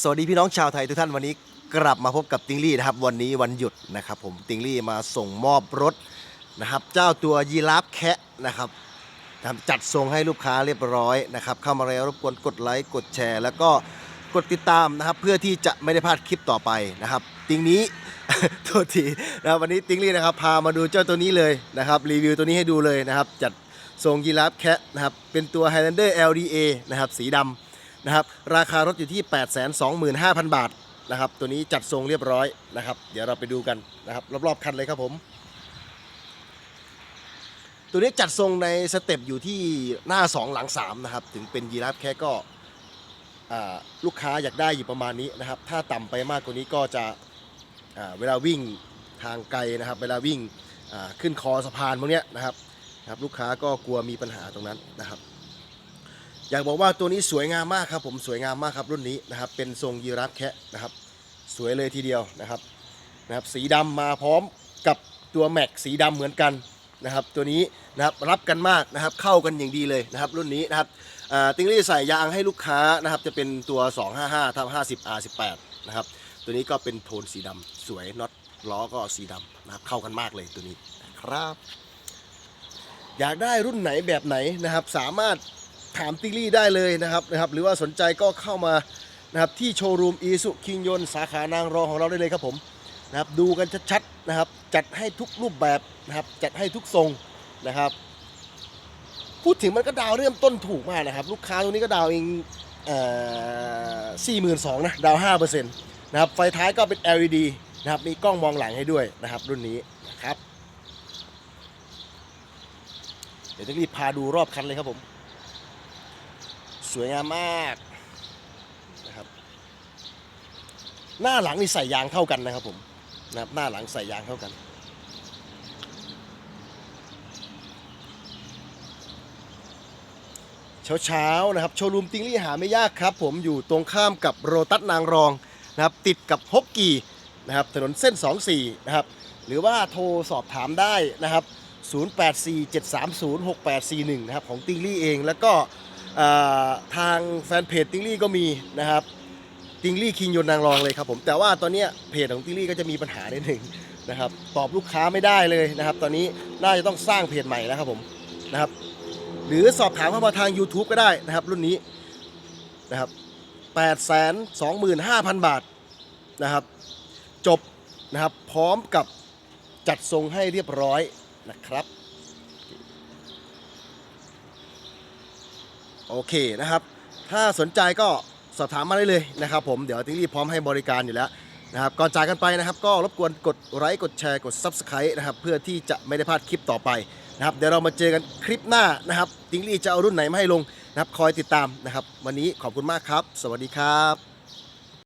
สวัสดีพี่น้องชาวไทยทุกท่านวันนี้กลับมาพบกับติงลี่นะครับ วันนี้วันหยุดนะครับ ผมติงลี่มาส่งมอบรถนะครับ เจ้าตัวยีราฟแคะนะครับทำจัดส่งให้ลูกค้าเรียบร้อยนะครับเข้ามาแล้วรบกวนกดไลค์กดแชร์ แล้วก็กดติดตามนะครับ เพื่อที่จะไม่ได้พลาดคลิปต่อไปนะครับ ติงนี้ โทษทีนะวันนี้ติงลี่นะครับ พามาดูเจ้าตัวนี้เลยนะครับ รีวิวตัวนี้ให้ดูเลยนะครับ จัดส่งยีราฟแคะนะครับเป็นตัว Highlander LDA นะครับสีดำ นะครับราคารถอยู่ที่ 825,000 บาทนะครับตัวนี้จัดทรงเรียบร้อยนะครับ เดี๋ยวเราไปดูกันนะครับรอบๆคันเลยครับผม ตัวนี้จัดทรงในสเต็ปอยู่ที่หน้า 2 หลัง 3 นะครับ ถึงเป็นยีราฟแค่ก็ลูกค้าอยากได้อยู่ประมาณนี้นะครับ ถ้าต่ำไปมากกว่านี้ก็จะเวลาวิ่งทางไกลนะครับ เวลาวิ่งขึ้นคอสะพานพวกนี้นะครับนะครับ ลูกค้าก็กลัวมีปัญหาตรงนั้นนะครับ อยากบอกว่าตัวนี้สวยงามมากครับผมสวยงามมากครับรุ่นนี้นะครับ เป็นทรงยีราฟแคะนะครับ สวยเลยทีเดียวนะครับนะครับสีดำมาพร้อมกับตัวแม็กสีดำเหมือนกันนะครับ ตัวนี้นะครับรับกันมากนะครับเข้ากันอย่างดีเลยนะครับ รุ่นนี้นะครับติงลี่ใส่ยางให้ลูกค้านะครับ จะเป็นตัว 255ทับ50 R18 นะครับตัวนี้ก็เป็นโทนสีดำสวยน็อตล้อก็สีดำนะครับเข้ากันมากเลยตัวนี้นะครับ อยากได้รุ่นไหนแบบไหนนะครับ สามารถ ถามติลี่ได้เลยนะครับนะครับ หรือว่าสนใจก็เข้ามานะครับที่โชว์รูมอีสุคิงยนสาขานางรองของเราได้เลยครับผมนะครับดูกันชัดๆนะครับ จัดให้ทุกรูปแบบนะครับ จัดให้ทุกทรงนะครับ พูดถึงมันก็ดาวเริ่มต้นถูกมากนะครับ ลูกค้าตรงนี้ก็ดาวเองสี่หมื่นสองนะดาวห้าเปอร์เซ็นต์นะครับไฟท้ายก็เป็น LED นะครับมีกล้องมองหลังให้ด้วยนะครับ รุ่นนี้นะครับ เดี๋ยวจะรีบพาดูรอบคันเลยครับผม สวยงามมากนะครับ หน้าหลังนี่ใส่ยางเท่ากันนะครับผมนะครับหน้าหลังใส่ยางเท่ากัน เช้าๆนะครับ โชว์รูมติงลี่หาไม่ยากครับ ผมอยู่ตรงข้ามกับโรตัสนางรองนะครับ ติดกับฮกกีนะครับถนนเส้น 24 นะครับ หรือว่าโทรสอบถามได้นะครับ 0847306841 นะครับ ของติงลี่เองแล้วก็ ทางแฟนเพจติงลี่ก็มีนะครับติงลี่คิงยนนางรองเลยครับผมแต่ว่าตอนนี้เพจของติงลี่ก็จะมีปัญหานิดหนึ่งนะครับตอบลูกค้าไม่ได้เลยนะครับ ตอนนี้น่าจะต้องสร้างเพจใหม่แล้วครับผมนะครับ หรือสอบถามเข้ามาทาง YouTube ก็ได้นะครับ รุ่นนี้นะครับ8 2 5 0 0 0 บาทนะครับ จบนะครับพร้อมกับจัดทรงให้เรียบร้อยนะครับ โอเคนะครับ ถ้าสนใจก็สอบถามมาได้เลยนะครับ ผมเดี๋ยวติ๊งลี่พร้อมให้บริการอยู่แล้วนะครับก่อนจากกันไปนะครับ ก็รบกวนกดไลค์กดแชร์กด Subscribe นะครับเพื่อที่จะไม่ได้พลาดคลิปต่อไปนะครับเดี๋ยวเรามาเจอกันคลิปหน้านะครับติ๊งลี่จะเอารุ่นไหนมาให้ลงนะครับคอยติดตามนะครับ วันนี้ขอบคุณมากครับ สวัสดีครับ